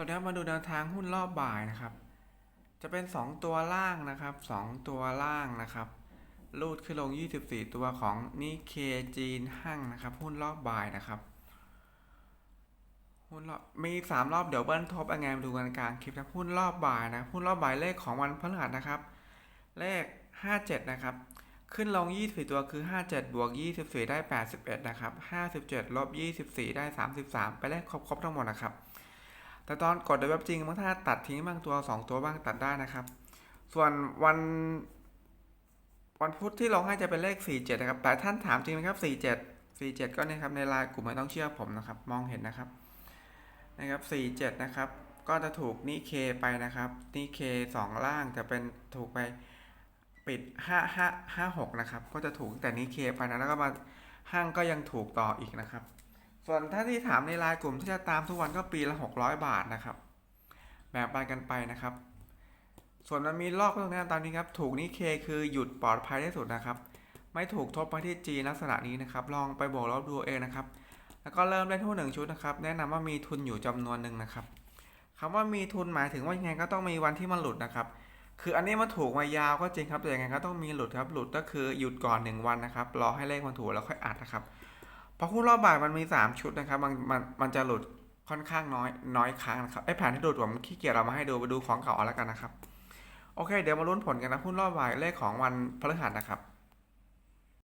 วัสดีครับมาดูแนวทางหุ้นรอบบ่ายนะครับ จะเป็น 2 ตัวล่างนะครับ 2 ตัวล่างนะครับรูดขึ้นลง 24 ตัวของนิเคจีนหั่งนะครับ หุ้นรอบบ่ายนะครับหุ้นรอบมี3รอบเดี๋ยวเบิ้ลทบยังไงมาดูกันกลางคลิปนะหุ้นรอบบ่ายนะหุ้นรอบบ่ายเลขของวันพฤหัสนะครับ เลข 57 นะครับ ขึ้นลง 24 ตัวคือ 57 บวก 24 ได้ 81 นะครับ 57 ลบ 24 ได้ 33 ไปเลขครบๆทั้งหมดนะครับ แต่ตอนกดโดยเว็บจริงบางท่านตัดทิ้งบางตัว 2 ตัวบ้างตัดได้นะครับ ส่วนวัน วันพุธที่ลงให้จะเป็นเลข 47 นะครับแต่ท่านถามจริงไหมครับ 47 47 ก็เนี่ยครับในไลน์กลุ่มไม่ต้องเชื่อผมนะครับ มองเห็นนะครับนะครับ 47 นะครับ ก็จะถูกนิเคไปนะครับนิเคสองล่างจะเป็นถูกไปปิด 5 5 5 6 นะครับ ก็จะถูกแต่นิเคไปนะแล้วก็มาห้างก็ยังถูกต่ออีกนะครับ ส่วนถ้าที่ถามในไลน์กลุ่มที่จะตามทุกวันก็ปีละ 600 บาทนะครับ แบ่งปันกันไปนะครับ ส่วนมันมีรอบตรงนี้ตามนี้ครับ ถูกนี่เคคือหยุดปลอดภัยที่สุดนะครับ ไม่ถูกทบไปที่จีลักษณะนี้นะครับ ลองไปบวกลบดูเองนะครับ แล้วก็เริ่มเล่นหุ้นหนึ่งชุดนะครับ แนะนำว่ามีทุนอยู่จำนวนหนึ่งนะครับคำว่ามีทุนหมายถึงว่ายังไงก็ต้องมีวันที่มันหลุดนะครับ คืออันนี้มันถูกมายาวก็จริงครับแต่ยังไงก็ต้องมีหลุดครับ หลุดก็คือหยุดก่อนหนึ่งวันนะครับ รอให้เลขมันถูกแล้วค่อยอัดนะครับ พราะหุ้นรอบบ่ายมันมี 3 ชุดนะครับ มันมันมันจะหลุดค่อนข้างน้อยน้อยครั้งนะครับไอ้แผนที่โดดผมขี้เกียจเรามาให้ดูไปดูของเก่าเอาแล้วกันนะครับ โอเค เดี๋ยวมาลุ้นผลกันนะหุ้นรอบบ่ายเลขของวันพฤหัสนะครับ